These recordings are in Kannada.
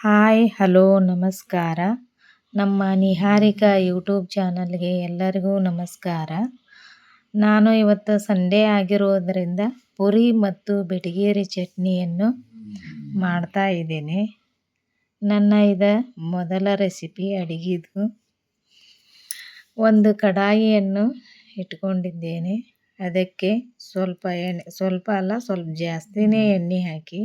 ಹಾಯ್, ಹಲೋ, ನಮಸ್ಕಾರ. ನಮ್ಮ ನಿಹಾರಿಕಾ ಯೂಟ್ಯೂಬ್ ಚಾನಲ್ಗೆ ಎಲ್ಲರಿಗೂ ನಮಸ್ಕಾರ. ನಾನು ಇವತ್ತು ಸಂಡೇ ಆಗಿರೋದರಿಂದ ಪುರಿ ಮತ್ತು ಬೆಟಗೇರಿ ಚಟ್ನಿಯನ್ನು ಮಾಡ್ತಾ ಇದ್ದೇನೆ. ನನ್ನ ಇದ ಮೊದಲ ರೆಸಿಪಿ ಅಡುಗೆದು ಒಂದು ಕಡಾಯಿಯನ್ನು ಇಟ್ಕೊಂಡಿದ್ದೇನೆ. ಅದಕ್ಕೆ ಸ್ವಲ್ಪ ಎಣ್ಣೆ, ಸ್ವಲ್ಪ ಅಲ್ಲ, ಸ್ವಲ್ಪ ಜಾಸ್ತಿನೇ ಎಣ್ಣೆ ಹಾಕಿ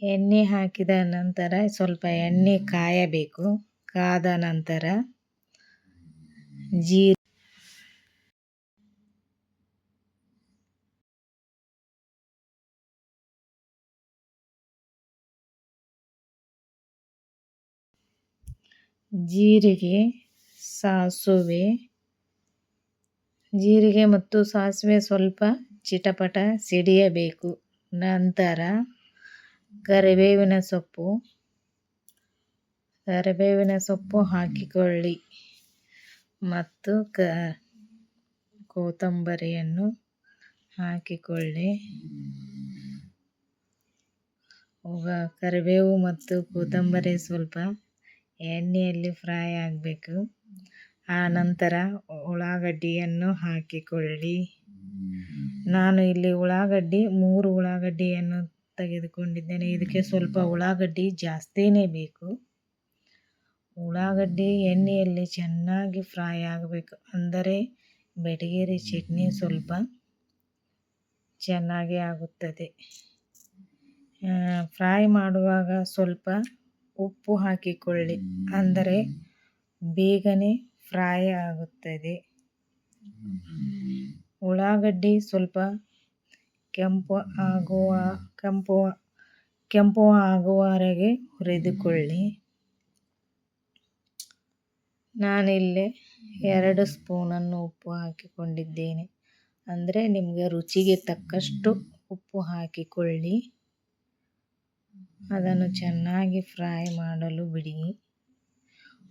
ಎಣ್ಣೆ ಹಾಕಿದ ನಂತರ ಸ್ವಲ್ಪ ಎಣ್ಣೆ ಕಾಯಬೇಕು. ಕಾದ ನಂತರ ಜೀ ಜೀರಿಗೆ ಸಾಸುವೆ ಜೀರಿಗೆ ಮತ್ತು ಸಾಸಿವೆ ಸ್ವಲ್ಪ ಚಿಟಪಟ ಸಿಡಿಯಬೇಕು. ನಂತರ ಕರಿಬೇವಿನ ಸೊಪ್ಪು. ಕರಿಬೇವಿನ ಸೊಪ್ಪು ಹಾಕಿಕೊಳ್ಳಿ. ಮತ್ತು ಕ, ಕೊತ್ತಂಬರಿಯನ್ನು ಹಾಕಿಕೊಳ್ಳಿ. ಕರಿಬೇವು ಮತ್ತು ಕೊತ್ತಂಬರಿ ಸ್ವಲ್ಪ ಎಣ್ಣೆಯಲ್ಲಿ ಫ್ರೈ ಆಗಬೇಕು. ಆ ನಂತರ ಉಳ್ಳಾಗಡ್ಡಿಯನ್ನು ಹಾಕಿಕೊಳ್ಳಿ. ನಾನು ಇಲ್ಲಿ ಉಳ್ಳಾಗಡ್ಡಿ, ಮೂರು ಉಳ್ಳಾಗಡ್ಡಿಯನ್ನು ತೆಗೆದುಕೊಂಡಿದ್ದೇನೆ. ಇದಕ್ಕೆ ಸ್ವಲ್ಪ ಉಳ್ಳಾಗಡ್ಡಿ ಜಾಸ್ತಿನೇ ಬೇಕು. ಉಳ್ಳಾಗಡ್ಡಿ ಎಣ್ಣೆಯಲ್ಲಿ ಚೆನ್ನಾಗಿ ಫ್ರೈ ಆಗಬೇಕು. ಅಂದರೆ ಬೆಟಗೇರಿ ಚಟ್ನಿ ಸ್ವಲ್ಪ ಚೆನ್ನಾಗಿ ಆಗುತ್ತದೆ. ಫ್ರೈ ಮಾಡುವಾಗ ಸ್ವಲ್ಪ ಉಪ್ಪು ಹಾಕಿಕೊಳ್ಳಿ. ಅಂದರೆ ಬೇಗನೆ ಫ್ರೈ ಆಗುತ್ತದೆ. ಉಳ್ಳಾಗಡ್ಡಿ ಸ್ವಲ್ಪ ಕೆಂಪು ಆಗುವ, ಕೆಂಪು ಕೆಂಪು ಆಗುವವರೆಗೆ ಹುರಿದುಕೊಳ್ಳಿ. ನಾನಿಲ್ಲಿ ಎರಡು ಸ್ಪೂನನ್ನು ಉಪ್ಪು ಹಾಕಿಕೊಂಡಿದ್ದೇನೆ. ಅಂದರೆ ನಿಮಗೆ ರುಚಿಗೆ ತಕ್ಕಷ್ಟು ಉಪ್ಪು ಹಾಕಿಕೊಳ್ಳಿ. ಅದನ್ನು ಚೆನ್ನಾಗಿ ಫ್ರೈ ಮಾಡಲು ಬಿಡಿ.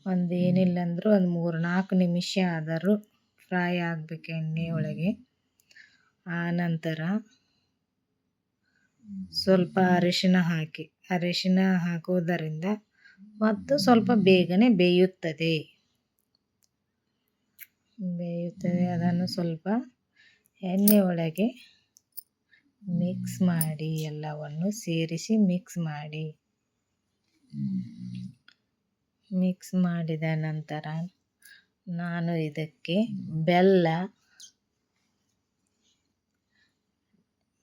ಒಂದು ಏನಿಲ್ಲ ಅಂದರೂ ಒಂದು ಮೂರು ನಾಲ್ಕು ನಿಮಿಷ ಆದರೂ ಫ್ರೈ ಆಗಬೇಕು ಎಣ್ಣೆಯೊಳಗೆ. ಆ ನಂತರ ಸ್ವಲ್ಪ ಅರಿಶಿನ ಹಾಕಿ, ಅರಿಶಿನ ಹಾಕುವುದರಿಂದ ಮತ್ತು ಸ್ವಲ್ಪ ಬೇಗನೆ ಬೇಯುತ್ತದೆ. ಬೇಯುತ್ತದೆ, ಅದನ್ನು ಸ್ವಲ್ಪ ಎಣ್ಣೆ ಒಳಗೆ ಮಿಕ್ಸ್ ಮಾಡಿ, ಎಲ್ಲವನ್ನು ಸೇರಿಸಿ ಮಿಕ್ಸ್ ಮಾಡಿ. ಮಿಕ್ಸ್ ಮಾಡಿದ ನಂತರ ನಾನು ಇದಕ್ಕೆ ಬೆಲ್ಲ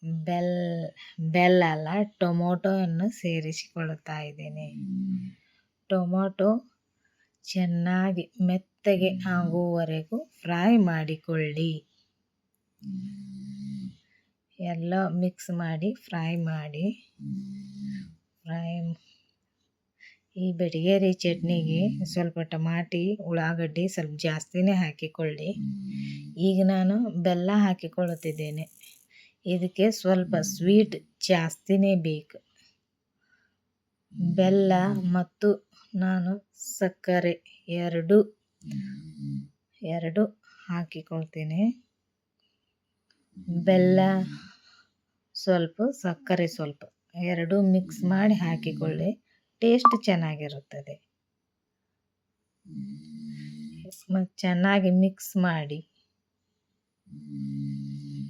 ಬೆಲ್, ಬೆಲ್ಲ ಟೊಮೊಟೊವನ್ನು ಸೇರಿಸಿಕೊಳ್ಳುತ್ತಾ ಇದ್ದೇನೆ. ಟೊಮೊಟೊ ಚೆನ್ನಾಗಿ ಮೆತ್ತಗೆ ಆಗುವವರೆಗೂ ಫ್ರೈ ಮಾಡಿಕೊಳ್ಳಿ. ಎಲ್ಲ ಮಿಕ್ಸ್ ಮಾಡಿ ಫ್ರೈ ಮಾಡಿ. ಫ್ರೈ ಈ ಬೆಡಿಗೇರಿ ಚಟ್ನಿಗೆ ಸ್ವಲ್ಪ ಟಮಾಟಿ, ಉಳ್ಳಾಗಡ್ಡಿ ಸ್ವಲ್ಪ ಜಾಸ್ತಿನೇ ಹಾಕಿಕೊಳ್ಳಿ. ಈಗ ನಾನು ಬೆಲ್ಲ ಹಾಕಿಕೊಳ್ಳುತ್ತಿದ್ದೇನೆ. ಇದಕ್ಕೆ ಸ್ವಲ್ಪ ಸ್ವೀಟ್ ಜಾಸ್ತಿನೇ ಬೇಕು. ಬೆಲ್ಲ ಮತ್ತು ನಾನು ಸಕ್ಕರೆ ಎರಡು ಎರಡು ಹಾಕಿಕೊಳ್ತೀನಿ. ಬೆಲ್ಲ ಸ್ವಲ್ಪ, ಸಕ್ಕರೆ ಸ್ವಲ್ಪ ಎರಡು ಮಿಕ್ಸ್ ಮಾಡಿ ಹಾಕಿಕೊಳ್ಳಿ. ಟೇಸ್ಟ್ ಚೆನ್ನಾಗಿರುತ್ತದೆ. ಚೆನ್ನಾಗಿ ಮಿಕ್ಸ್ ಮಾಡಿ.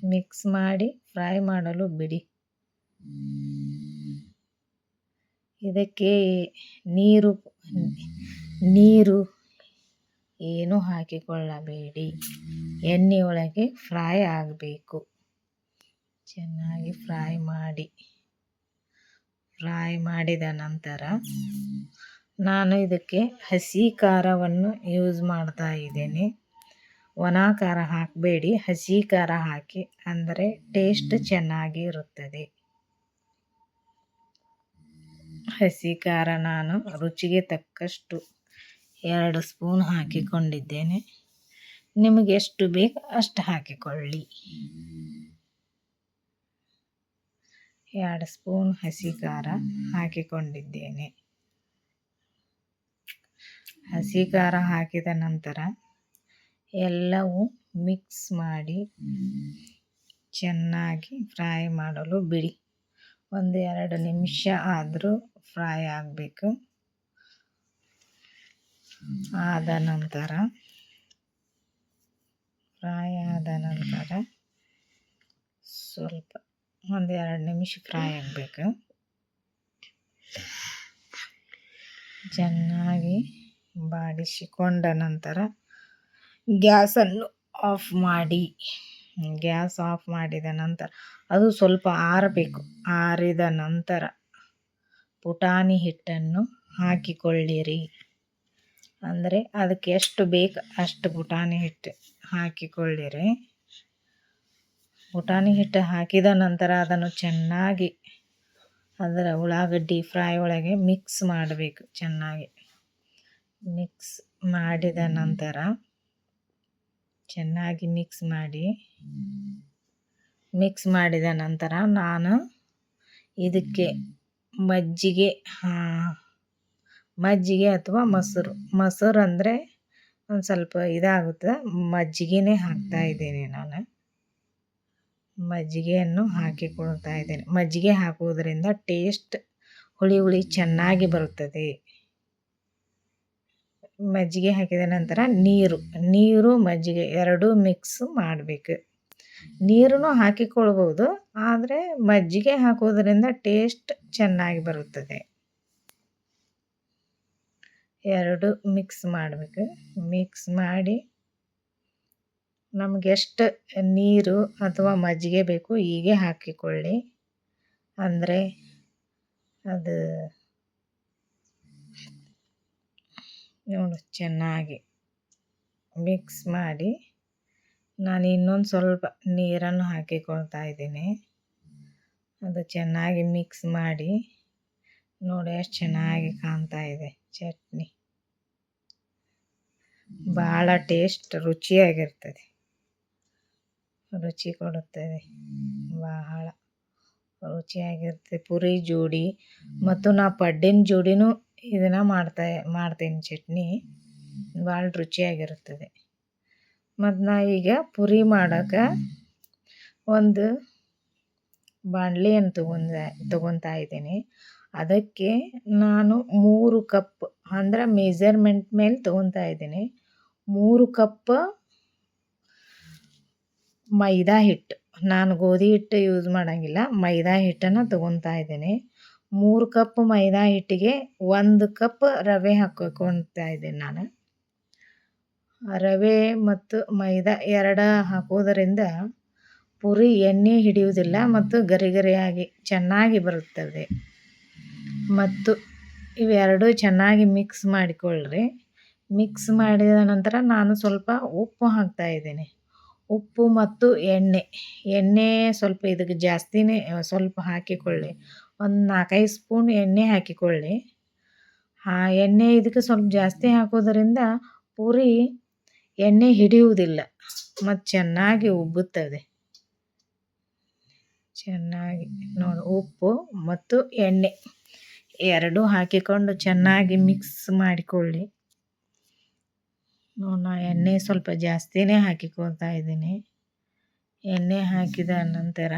ಮಿಕ್ಸ್ ಮಾಡಿ ಫ್ರೈ ಮಾಡಲು ಬಿಡಿ. ಇದಕ್ಕೆ ನೀರು ನೀರು ಏನು ಹಾಕಿಕೊಳ್ಳಬೇಡಿ. ಎಣ್ಣೆಯೊಳಗೆ ಫ್ರೈ ಆಗಬೇಕು. ಚೆನ್ನಾಗಿ ಫ್ರೈ ಮಾಡಿ. ಫ್ರೈ ಮಾಡಿದ ನಂತರ ನಾನು ಇದಕ್ಕೆ ಹಸಿ ಖಾರವನ್ನು ಯೂಸ್ ಮಾಡ್ತಾ ಇದ್ದೇನೆ. ಒಣ ಖಾರ ಹಾಕಬೇಡಿ ಹಸಿ ಖಾರ ಹಾಕಿ, ಅಂದರೆ ಟೇಸ್ಟ್ ಚೆನ್ನಾಗಿ ಇರುತ್ತದೆ ಹಸಿ ಖಾರ ನಾನು ರುಚಿಗೆ ತಕ್ಕಷ್ಟು ಎರಡು ಸ್ಪೂನ್ ಹಾಕಿಕೊಂಡಿದ್ದೇನೆ. ನಿಮಗೆ ಎಷ್ಟು ಬೇಕು ಅಷ್ಟು ಹಾಕಿಕೊಳ್ಳಿ. ಎರಡು ಸ್ಪೂನ್ ಹಸಿ ಖಾರ ಹಾಕಿಕೊಂಡಿದ್ದೇನೆ. ಹಸಿ ಖಾರ ಹಾಕಿದ ನಂತರ ಎಲ್ಲವೂ ಮಿಕ್ಸ್ ಮಾಡಿ ಚೆನ್ನಾಗಿ ಫ್ರೈ ಮಾಡಲು ಬಿಡಿ. ಒಂದು ಎರಡು ನಿಮಿಷ ಆದರೂ ಫ್ರೈ ಆಗಬೇಕು. ಆದ ನಂತರ ಫ್ರೈ ಆದ ನಂತರ ಸ್ವಲ್ಪ ಒಂದು ಎರಡು ನಿಮಿಷ ಫ್ರೈ ಆಗಬೇಕು. ಚೆನ್ನಾಗಿ ಬಾಡಿಸಿಕೊಂಡ ನಂತರ ಗ್ಯಾಸನ್ನು ಆಫ್ ಮಾಡಿ. ಗ್ಯಾಸ್ ಆಫ್ ಮಾಡಿದ ನಂತರ ಅದು ಸ್ವಲ್ಪ ಆರಬೇಕು. ಆರಿದ ನಂತರ ಪುಟಾಣಿ ಹಿಟ್ಟನ್ನು ಹಾಕಿಕೊಳ್ಳಿರಿ. ಅಂದರೆ ಅದಕ್ಕೆ ಎಷ್ಟು ಬೇಕು ಅಷ್ಟು ಪುಟಾಣಿ ಹಿಟ್ಟು ಹಾಕಿಕೊಳ್ಳಿರಿ. ಪುಟಾಣಿ ಹಿಟ್ಟು ಹಾಕಿದ ನಂತರ ಅದನ್ನು ಚೆನ್ನಾಗಿ ಅದರ ಉಳ್ಳಾಗಡ್ಡಿ ಫ್ರೈ ಒಳಗೆ ಮಿಕ್ಸ್ ಮಾಡಬೇಕು ಚೆನ್ನಾಗಿ. ಮಿಕ್ಸ್ ಮಾಡಿದ ನಂತರ ಚೆನ್ನಾಗಿ ಮಿಕ್ಸ್ ಮಾಡಿ. ಮಿಕ್ಸ್ ಮಾಡಿದ ನಂತರ ನಾನು ಇದಕ್ಕೆ ಮಜ್ಜಿಗೆ ಮಜ್ಜಿಗೆ ಅಥವಾ ಮೊಸರು. ಮೊಸರು ಅಂದರೆ ಒಂದು ಸ್ವಲ್ಪ ಇದಾಗುತ್ತೆ. ಮಜ್ಜಿಗೆನೇ ಇದ್ದೀನಿ ನಾನು. ಮಜ್ಜಿಗೆಯನ್ನು ಹಾಕಿಕೊಳ್ತಾ ಇದ್ದೇನೆ. ಮಜ್ಜಿಗೆ ಹಾಕುವುದರಿಂದ ಟೇಸ್ಟ್ ಹುಳಿ ಹುಳಿ ಚೆನ್ನಾಗಿ ಬರುತ್ತದೆ. ಮಜ್ಜಿಗೆ ಹಾಕಿದ ನಂತರ ನೀರು ನೀರು, ಮಜ್ಜಿಗೆ ಎರಡೂ ಮಿಕ್ಸ್ ಮಾಡಬೇಕು. ನೀರನ್ನು ಹಾಕಿಕೊಳ್ಬೋದು, ಆದರೆ ಮಜ್ಜಿಗೆ ಹಾಕೋದರಿಂದ ಟೇಸ್ಟ್ ಚೆನ್ನಾಗಿ ಬರುತ್ತದೆ. ಎರಡು ಮಿಕ್ಸ್ ಮಾಡಬೇಕು. ಮಿಕ್ಸ್ ಮಾಡಿ ನಮ್ಗೆ ಎಷ್ಟು ನೀರು ಅಥವಾ ಮಜ್ಜಿಗೆ ಬೇಕು ಹೀಗೆ ಹಾಕಿಕೊಳ್ಳಿ. ಅಂದರೆ ಅದು ನೋಡು, ಚೆನ್ನಾಗಿ ಮಿಕ್ಸ್ ಮಾಡಿ ನಾನು ಇನ್ನೊಂದು ಸ್ವಲ್ಪ ನೀರನ್ನು ಹಾಕಿಕೊಳ್ತಾ ಇದ್ದೀನಿ. ಅದು ಚೆನ್ನಾಗಿ ಮಿಕ್ಸ್ ಮಾಡಿ ನೋಡಿ ಎಷ್ಟು ಚೆನ್ನಾಗಿ ಕಾಣ್ತಾ ಇದೆ ಚಟ್ನಿ. ಭಾಳ ಟೇಸ್ಟ್ ರುಚಿಯಾಗಿರ್ತದೆ. ರುಚಿ ಕೊಡುತ್ತದೆ ಬಹಳ ರುಚಿಯಾಗಿರ್ತದೆ. ಪುರಿ ಜೋಡಿ ಮತ್ತು ನಾ ಪಡ್ಡಿನ ಜೋಡಿನೂ ಇದನ್ನು ಮಾಡ್ತಾ, ಮಾಡ್ತೀನಿ ಚಟ್ನಿ. ಭಾಳ ರುಚಿಯಾಗಿರುತ್ತದೆ. ಮತ್ತು ನಾ ಈಗ ಪುರಿ ಮಾಡೋಕೆ ಒಂದು ಬಾಣಲೆಯನ್ನು ತೊಗೊಂಡ, ತಗೊತಾ ಇದ್ದೀನಿ. ಅದಕ್ಕೆ ನಾನು ಮೂರು ಕಪ್ ಅಂದ್ರೆ ಮೆಜರ್ಮೆಂಟ್ ಮೇಲೆ ತಗೊತಾ ಇದ್ದೀನಿ. ಮೂರು ಕಪ್ ಮೈದಾ ಹಿಟ್ಟು. ನಾನು ಗೋಧಿ ಹಿಟ್ಟು ಯೂಸ್ ಮಾಡೋಂಗಿಲ್ಲ. ಮೈದಾ ಹಿಟ್ಟನ್ನು ತಗೊತಾ ಇದ್ದೀನಿ. ಮೂರು ಕಪ್ ಮೈದಾ ಹಿಟ್ಟಿಗೆ ಒಂದು ಕಪ್ ರವೆ ಹಾಕ್ಕೊಳ್ತಾ ಇದ್ದೀನಿ ನಾನು. ರವೆ ಮತ್ತು ಮೈದಾ ಎರಡ ಹಾಕೋದರಿಂದ ಪುರಿ ಎಣ್ಣೆ ಹಿಡಿಯುವುದಿಲ್ಲ ಮತ್ತು ಗರಿ ಗರಿಯಾಗಿ ಚೆನ್ನಾಗಿ ಬರುತ್ತದೆ. ಮತ್ತು ಇವೆರಡೂ ಚೆನ್ನಾಗಿ ಮಿಕ್ಸ್ ಮಾಡಿಕೊಳ್ಳ್ರಿ. ಮಿಕ್ಸ್ ಮಾಡಿದ ನಂತರ ನಾನು ಸ್ವಲ್ಪ ಉಪ್ಪು ಹಾಕ್ತಾ ಇದ್ದೀನಿ. ಉಪ್ಪು ಮತ್ತು ಎಣ್ಣೆ. ಎಣ್ಣೆ ಸ್ವಲ್ಪ ಇದಕ್ಕೆ ಜಾಸ್ತಿನೇ ಸ್ವಲ್ಪ ಹಾಕಿಕೊಳ್ಳಿ. ಒಂದು ನಾಲ್ಕೈದು ಸ್ಪೂನ್ ಎಣ್ಣೆ ಹಾಕಿಕೊಳ್ಳಿ. ಆ ಎಣ್ಣೆ ಇದಕ್ಕೆ ಸ್ವಲ್ಪ ಜಾಸ್ತಿ ಹಾಕೋದರಿಂದ ಪೂರಿ ಎಣ್ಣೆ ಹಿಡಿಯುವುದಿಲ್ಲ, ಮತ್ತು ಚೆನ್ನಾಗಿ ಉಬ್ಬುತ್ತದೆ. ಚೆನ್ನಾಗಿ ನೋಡಿ, ಉಪ್ಪು ಮತ್ತು ಎಣ್ಣೆ ಎರಡೂ ಹಾಕಿಕೊಂಡು ಚೆನ್ನಾಗಿ ಮಿಕ್ಸ್ ಮಾಡಿಕೊಳ್ಳಿ. ನೋಡಿ, ನಾ ಎಣ್ಣೆ ಸ್ವಲ್ಪ ಜಾಸ್ತಿನೇ ಹಾಕಿಕೊಳ್ತಾ ಇದ್ದೀನಿ. ಎಣ್ಣೆ ಹಾಕಿದ ನಂತರ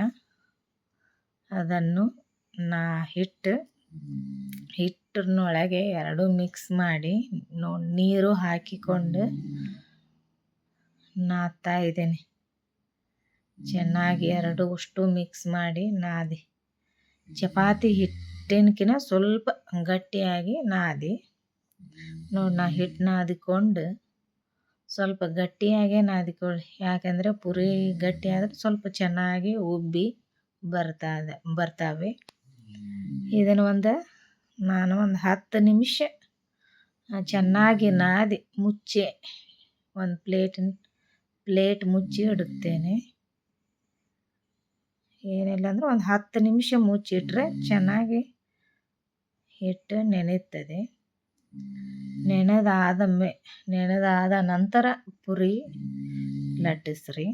ಅದನ್ನು ನಾ ಹಿಟ್ಟು ಹಿಟ್ಟಿನೊಳಗೆ ಎರಡು ಮಿಕ್ಸ್ ಮಾಡಿ ನೋ, ನೀರು ಹಾಕಿಕೊಂಡು ನಾದ್ತಾ ಇದ್ದೇನೆ. ಚೆನ್ನಾಗಿ ಎರಡು ಅಷ್ಟು ಮಿಕ್ಸ್ ಮಾಡಿ ನಾದಿ. ಚಪಾತಿ ಹಿಟ್ಟಿನಕಿನ ಸ್ವಲ್ಪ ಗಟ್ಟಿಯಾಗಿ ನಾದಿ. ನೋಡಿ ನಾ ಹಿಟ್ಟು ನಾದಿಕೊಂಡು ಸ್ವಲ್ಪ ಗಟ್ಟಿಯಾಗೇ ನಾದಿಕೊಳ್ಳಿ. ಯಾಕಂದರೆ ಪುರಿ ಗಟ್ಟಿ ಆದರೆ ಸ್ವಲ್ಪ ಚೆನ್ನಾಗಿ ಉಬ್ಬಿ ಬರ್ತದೆ, ಬರ್ತಾವೆ. ಇದನ್ನು ಒಂದು ನಾನು ಒಂದು ಹತ್ತು ನಿಮಿಷ ಚೆನ್ನಾಗಿ ನಾದಿ ಮುಚ್ಚಿ ಒಂದು ಪ್ಲೇಟಿನ ಪ್ಲೇಟ್ ಮುಚ್ಚಿ ಇಡುತ್ತೇನೆ. ಏನಿಲ್ಲ ಅಂದ್ರೆ ಒಂದು ಹತ್ತು ನಿಮಿಷ ಮುಚ್ಚಿಟ್ರೆ ಚೆನ್ನಾಗಿ ಹಿಟ್ಟು ನೆನೆಯುತ್ತದೆ. ನೆನೆದಾದ ಮೇ ನೆನೆದಾದ ನಂತರ ಪುರಿ ಲಟ್ಟಿಸ್ರಿ.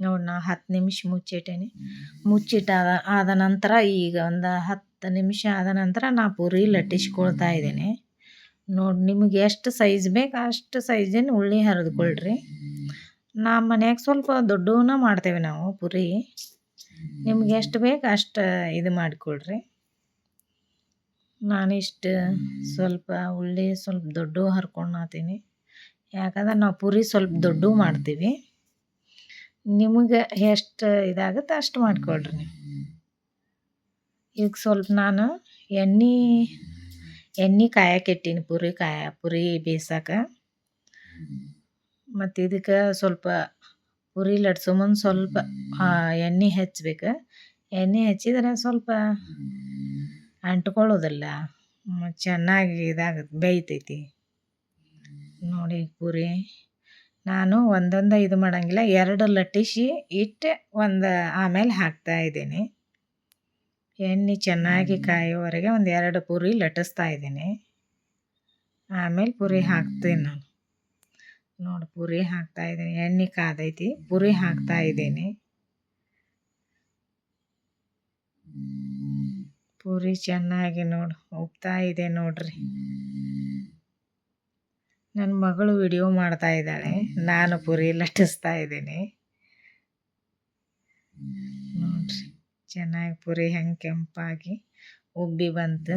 ನೋಡಿ ನಾ ಹತ್ತು ನಿಮಿಷ ಮುಚ್ಚಿಟ್ಟೇನಿ. ಮುಚ್ಚಿಟ್ಟಾದ ಆದ ನಂತರ ಈಗ ಒಂದು ಹತ್ತು ನಿಮಿಷ ಆದ ನಂತರ ನಾ ಪೂರಿ ಲಟ್ಟಿಸ್ಕೊಳ್ತಾ ಇದ್ದೀನಿ ನೋಡಿ ನಿಮಗೆ ಎಷ್ಟು ಸೈಜ್ ಬೇಕು ಅಷ್ಟು ಸೈಜಿನ ಉಳ್ಳಿ ಹರಿದುಕೊಳ್ರಿ. ನಮ್ಮ ಮನ್ಯಾಗ ಸ್ವಲ್ಪ ದೊಡ್ಡವನ್ನ ಮಾಡ್ತೇವೆ ನಾವು ಪುರಿ. ನಿಮ್ಗೆ ಎಷ್ಟು ಬೇಕು ಅಷ್ಟು ಇದು ಮಾಡಿಕೊಳ್ರಿ. ನಾನಿಷ್ಟು ಸ್ವಲ್ಪ ಉಳ್ಳಿ ಸ್ವಲ್ಪ ದೊಡ್ಡವು ಹಾತೀನಿ ಯಾಕಂದ್ರೆ ನಾವು ಪೂರಿ ಸ್ವಲ್ಪ ದೊಡ್ಡವು ಮಾಡ್ತೀವಿ. ನಿಮಗೆ ಎಷ್ಟು ಇದಾಗುತ್ತೆ ಅಷ್ಟು ಮಾಡಿಕೊಳ್ರಿ ನೀವು. ಈಗ ಸ್ವಲ್ಪ ನಾನು ಎಣ್ಣೆ ಎಣ್ಣೆ ಕಾಯಕ್ಕೆ ಇಟ್ಟೀನಿ ಪೂರಿ, ಕಾಯ, ಪುರಿ ಬೇಯ್ಸಕ್ಕೆ ಮತ್ತು ಇದಕ್ಕೆ ಸ್ವಲ್ಪ ಪುರಿ ಲಟ್ಸೋ ಮುಂದೆ ಸ್ವಲ್ಪ ಎಣ್ಣೆ ಹಚ್ಬೇಕು ಎಣ್ಣೆ ಹಚ್ಚಿದ್ರೆ ಸ್ವಲ್ಪ ಅಂಟ್ಕೊಳ್ಳೋದಿಲ್ಲ ಚೆನ್ನಾಗಿ ಇದಾಗುತ್ತೆ ಬೇಯ್ತೈತಿ. ನೋಡಿ ಪೂರಿ. ನಾನು ಒಂದೊಂದು ಇದು ಮಾಡಂಗಿಲ್ಲ ಎರಡು ಲಟ್ಟಿಸಿ ಇಟ್ಟು ಒಂದು ಆಮೇಲೆ ಹಾಕ್ತಾ ಇದ್ದೀನಿ. ಎಣ್ಣೆ ಚೆನ್ನಾಗಿ ಕಾಯೋವರೆಗೆ ಒಂದು ಎರಡು ಪೂರಿ ಲಟ್ಟಿಸ್ತಾ ಇದ್ದೀನಿ. ಆಮೇಲೆ ಪೂರಿ ಹಾಕ್ತೀನಿ ನಾನು. ನೋಡಿ ಪೂರಿ ಹಾಕ್ತಾ ಇದ್ದೀನಿ ಎಣ್ಣೆ ಕಾದೈತಿ ಪೂರಿ ಹಾಕ್ತಾ ಇದ್ದೀನಿ. ಪೂರಿ ಚೆನ್ನಾಗಿ ನೋಡಿ ಉಬ್ತಾ ಇದೆ ನೋಡ್ರಿ. ನನ್ನ ಮಗಳು ವಿಡಿಯೋ ಮಾಡ್ತಾ ಇದ್ದಾಳೆ. ನಾನು ಪುರಿ ಲಟ್ಟಿಸ್ತಾ ಇದ್ದೀನಿ. ನೋಡ್ರಿ, ಚೆನ್ನಾಗಿ ಪುರಿ ಹೆಂಗೆ ಕೆಂಪಾಗಿ ಉಬ್ಬಿ ಬಂತು.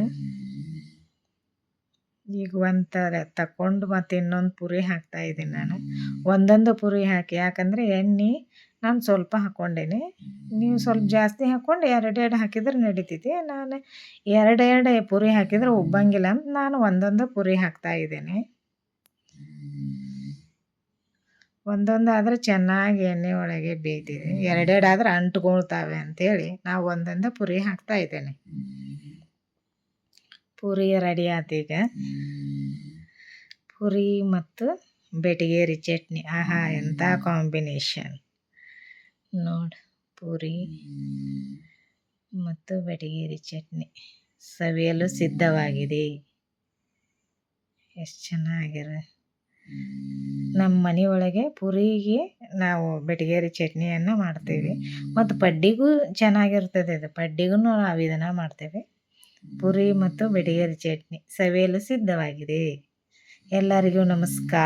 ಈಗ ಒಂಥರ ತಕೊಂಡು ಮತ್ತು ಇನ್ನೊಂದು ಪುರಿ ಹಾಕ್ತಾ ಇದ್ದೀನಿ ನಾನು. ಒಂದೊಂದು ಪುರಿ ಹಾಕಿ, ಯಾಕಂದರೆ ಎಣ್ಣೆ ನಾನು ಸ್ವಲ್ಪ ಹಾಕ್ಕೊಂಡೇನೆ ನೀವು ಸ್ವಲ್ಪ ಜಾಸ್ತಿ ಹಾಕ್ಕೊಂಡು ಎರಡೆರಡು ಹಾಕಿದ್ರೆ ನಡಿತೈತಿ. ನಾನು ಎರಡೆರಡು ಪುರಿ ಹಾಕಿದ್ರೆ ಉಬ್ಬಂಗಿಲ್ಲ ಅಂತ ನಾನು ಒಂದೊಂದು ಪುರಿ ಹಾಕ್ತಾ ಇದ್ದೇನೆ. ಒಂದೊಂದು ಆದರೆ ಚೆನ್ನಾಗಿ ಎಣ್ಣೆ ಒಳಗೆ ಬೇಯ್ತಿದೆ ಎರಡೆರಡು ಆದ್ರೆ ಅಂಟ್ಕೊಳ್ತಾವೆ ಅಂಥೇಳಿ ನಾವು ಒಂದೊಂದು ಪುರಿ ಹಾಕ್ತಾ ಇದ್ದೇನೆ. ಪೂರಿ ರೆಡಿ ಈಗ ಪುರಿ ಮತ್ತು ಬೆಟಗೇರಿ ಚಟ್ನಿ. ಆಹಾ ಎಂಥ ಕಾಂಬಿನೇಷನ್ ನೋಡಿ ಪೂರಿ ಮತ್ತು ಬೆಟಗೇರಿ ಚಟ್ನಿ. ಸವಿಯಲು ಸಿದ್ಧವಾಗಿದೆ. ಎಷ್ಟು ಚೆನ್ನಾಗಿರ ನಮ್ಮ ಮನೆಯೊಳಗೆ ಪೂರಿಗೆ ನಾವು ಬೆಟಗೇರಿ ಚಟ್ನಿಯನ್ನು ಮಾಡ್ತೀವಿ. ಮತ್ತು ಪಡ್ಡಿಗೂ ಚೆನ್ನಾಗಿರ್ತದೆ ಇದು ಪಡ್ಡಿಗೂ ನಾವು ಇದನ್ನು ಮಾಡ್ತೇವೆ. ಪೂರಿ ಮತ್ತು ಬೆಟಗೇರಿ ಚಟ್ನಿ ಸವಿಯಲು ಸಿದ್ಧವಾಗಿದೆ. ಎಲ್ಲರಿಗೂ ನಮಸ್ಕಾರ.